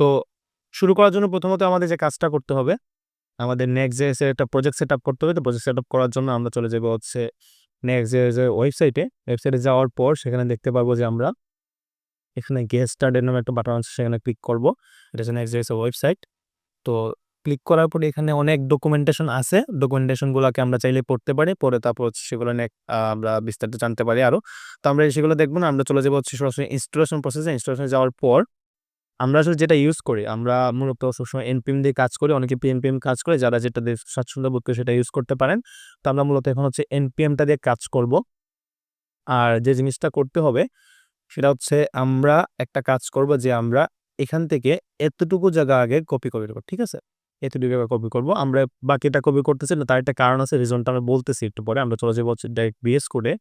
তো শুরু করার জন্য প্রথমত আমাদের যে কাজটা করতে হবে, আমাদের নেক্সট জেএস এর একটা প্রজেক্ট সেট আপ করতে হবে। তো প্রজেক্ট সেট আপ করার জন্য আমরা চলে যাব হচ্ছে নেক্সট এর ওয়েবসাইটে ওয়েবসাইটে যাওয়ার পর সেখানে দেখতে পাবো যে আমরা এখানে গেস্ট স্টার্টের নামে একটা বাটন আছে, সেখানে ক্লিক করব। এটা হচ্ছে নেক্সট জেএস এর ওয়েবসাইট তো ক্লিক করার পরে এখানে অনেক ডকুমেন্টেশন আছে। ডকুমেন্টেশনগুলোকে আমরা চাইলে পড়তে পারি, পরে তারপর হচ্ছে সেগুলো নিয়ে আমরা বিস্তারিত জানতে পারি আরও। তো আমরা সেগুলো দেখব না, আমরা চলে যাব হচ্ছে সরাসরি ইনস্টলেশন প্রসেসে ইনস্টলেশন যাওয়ার পর আমরা আসলে যেটা ইউজ করি, আমরা মূলত সবসময় এনপিএম দিয়ে কাজ করি, অনেকে পিএনপিএম কাজ করে, যারা যেটা দিয়ে স্বাচ্ছন্দ্য বোধ করে সেটা ইউজ করতে পারেন। তো আমরা মূলত এখন হচ্ছে এনপিএমটা দিয়ে কাজ করব। আর যে জিনিসটা করতে হবে, সেটা হচ্ছে আমরা একটা কাজ করব যে আমরা এখান থেকে এতটুকু জায়গা আগে কপি করে দেবো ঠিক আছে? এতটুকু জায়গা কপি করব। আমরা বাকিটা কপি করতেছি না, তার একটা কারণ আছে রিজনটা আমরা বলতেছি একটু পরে। আমরা চলে যাব হচ্ছে ডাইরেক্ট বিএস করে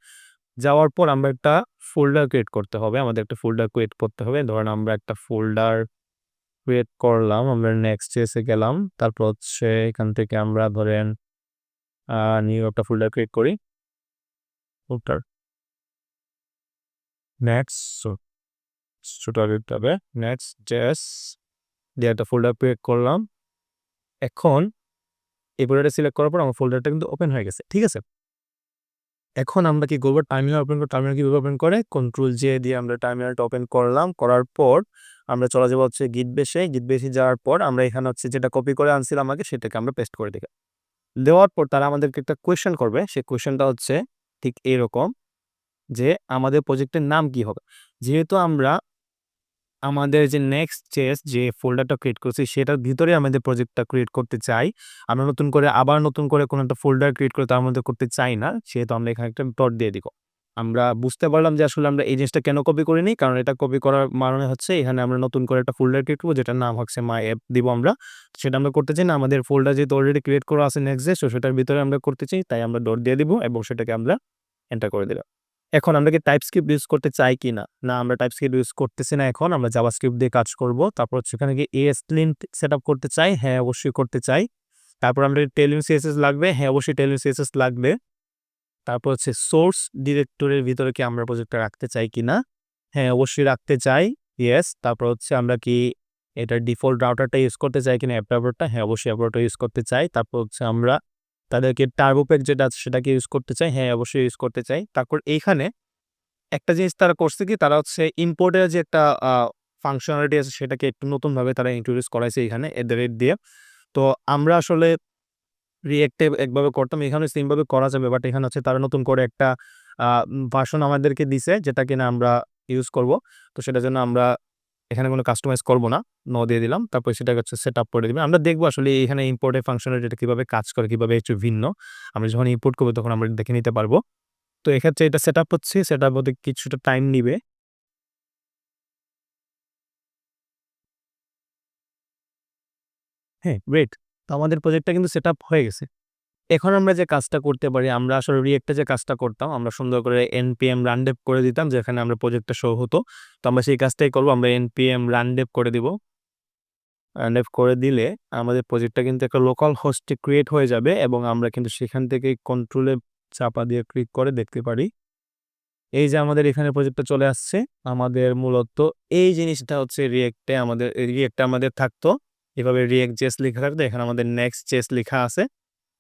যাওয়ার পর আমরা একটা ফোল্ডার ক্রিয়েট করতে হবে। আমাদের একটা ফোল্ডার ক্রিয়েট করতে হবে। ধরেন আমরা একটা ফোল্ডার ক্রিয়েট করলাম, আমরা নেক্সট এসে গেলাম। তারপর হচ্ছে এখান থেকে আমরা ধরেন নিউ একটা ফোল্ডার ক্রিয়েট করি। ফোল্ডার নেক্সট ছোটা হবে। নেক্সট জেস দিয়ে একটা ফোল্ডার ক্রিয়েট করলাম। এখন এই ফোল্ডারটা সিলেক্ট করার পর আমার ফোল্ডারটা কিন্তু ওপেন হয়ে গেছে, ঠিক আছে? এখন আমরা কি করব? টার্মিনাল ওপেন করব টার্মিনাল কীভাবে ওপেন করে? কন্ট্রোল জে দিয়ে আমরা টার্মিনালটা ওপেন করলাম। করার পর আমরা চলে যাব হচ্ছে গিট বেসে গিট বেসে যাওয়ার পর আমরা এখানে হচ্ছে যেটা কপি করে আনছিলাম আমাকে সেটাকে আমরা পেস্ট করে দিই দেওয়ার পর তারা আমাদেরকে একটা কোয়েশ্চেন করবে। সেই কোয়েশ্চেনটা হচ্ছে ঠিক এরকম যে আমাদের প্রজেক্টের নাম কি হবে? যেহেতু আমরা আমাদের যে নেক্সট চেস যে ফোল্ডারটা ক্রিয়েট করছি, সেটার ভিতরে আমাদের প্রজেক্টটা ক্রিয়েট করতে চাই, আমরা নতুন করে আবার নতুন করে কোনো একটা ফোল্ডার ক্রিয়েট করে তার মধ্যে করতে চাই না, সেহেতু আমরা এখানে একটা ডট দিয়ে দিব। আমরা বুঝতে পারলাম যে আসলে আমরা এই জিনিসটা কেন কপি করিনি কারণ এটা কপি করার মানে হচ্ছে এখানে আমরা নতুন করে একটা ফোল্ডার ক্রিয়েট করব, যেটার নাম হচ্ছে মাই অ্যাপ দিব আমরা। সেটা আমরা করতে চাই না, আমাদের ফোল্ডার যেহেতু অলরেডি ক্রিয়েট করা আছে নেক্সট ডে সেটার ভিতরে আমরা করতে চাই, তাই আমরা ডট দিয়ে দিব এবং সেটাকে আমরা এন্টার করে দিলাম। এখন আমরা কি টাইপ স্ক্রিপ্ট ইউজ করতে চাই কি না? না, আমরা টাইপ স্ক্রিপ্ট ইউজ করতেছি না এখন, আমরা জাভা স্ক্রিপ্ট দিয়ে কাজ করব। তারপর হচ্ছে সেখানে কি এএস লিন্ট সেট আপ করতে চাই হ্যাঁ অবশ্যই করতে চাই। তারপর আমরা টেলিং সিএসএস লাগবে হ্যাঁ অবশ্যই টেলিং সিএসএস লাগবে। তারপর হচ্ছে সোর্স ডিরেক্টরের ভিতরে কি আমরা প্রজেক্টটা রাখতে চাই কি না? হ্যাঁ অবশ্যই রাখতে চাই ইয়েস তারপর হচ্ছে আমরা কি এটার ডিফল্ট রাউটারটা ইউজ করতে চাই কিনা অ্যাপ রাউটারটা হ্যাঁ অবশ্যই অ্যাপ রাউটার ইউজ করতে চাই। তারপর হচ্ছে আমরা তাদেরকে টার্বোপ্যাক যেটা আছে সেটাকে ইউজ করতে চাই। হ্যাঁ অবশ্যই ইউজ করতে চাই। তারপর এইখানে একটা জিনিস তারা করছে কি? তারা হচ্ছে ইম্পোর্টের যে একটা ফাংশনালিটি আছে সেটাকে একটু নতুনভাবে তারা ইন্ট্রোডিউস করাইছে এখানে এট দ্য রেট দিয়ে। তো আমরা আসলে রিয়েক্টে একভাবে করতাম। এখানে সেমভাবে করা যাবে বাট এখানে হচ্ছে তারা নতুন করে একটা ভার্সন আমাদেরকে দিছে, যেটা কিনা আমরা ইউজ করব। তো সেটার জন্য আমরা এখানে কোনো কাস্টমাইজ করব না ন দিয়ে দিলাম, তারপর সেটাকে হচ্ছে সেট আপ করে দিবে। আমরা দেখব আসলে এখানে ইম্পোর্টের ফাংশনালিটিটা কীভাবে কাজ করে, কীভাবে একটু ভিন্ন। আমরা যখন ইম্পোর্ট করব তখন আমরা দেখে নিতে পারব। তো এক্ষেত্রে এটা সেট আপ হচ্ছে সেট আপ হতে কিছুটা টাইম নিবে। হ্যাঁ গ্রেট তো আমাদের প্রজেক্টটা কিন্তু সেট আপ হয়ে গেছে। এখন আমরা যে কাজটা করতে পারি, আমরা আসলে রিয়েক্টে যে কাজটা করতাম, আমরা সুন্দর করে এনপিএম রানডেপ করে দিতাম, যেখানে আমরা প্রজেক্টটা শো হতো। তো আমরা সেই কাজটাই করব, আমরা এনপিএম রানডেপ করে দিব। রানডেপ করে দিলে আমাদের প্রজেক্টটা কিন্তু একটা লোকাল হোস্টে ক্রিয়েট হয়ে যাবে এবং আমরা কিন্তু সেখান থেকে কন্ট্রোলে চাপা দিয়ে ক্লিক করে দেখতে পারি। এই যে আমাদের এখানে প্রজেক্টটা চলে আসছে, আমাদের মূলত এই জিনিসটা হচ্ছে রিয়েক্টে আমাদের রিয়েক্টে আমাদের থাকতো। এভাবে রিয়েক্ট জেস লেখা থাকতো, এখানে আমাদের নেক্সট জেস লেখা আছে।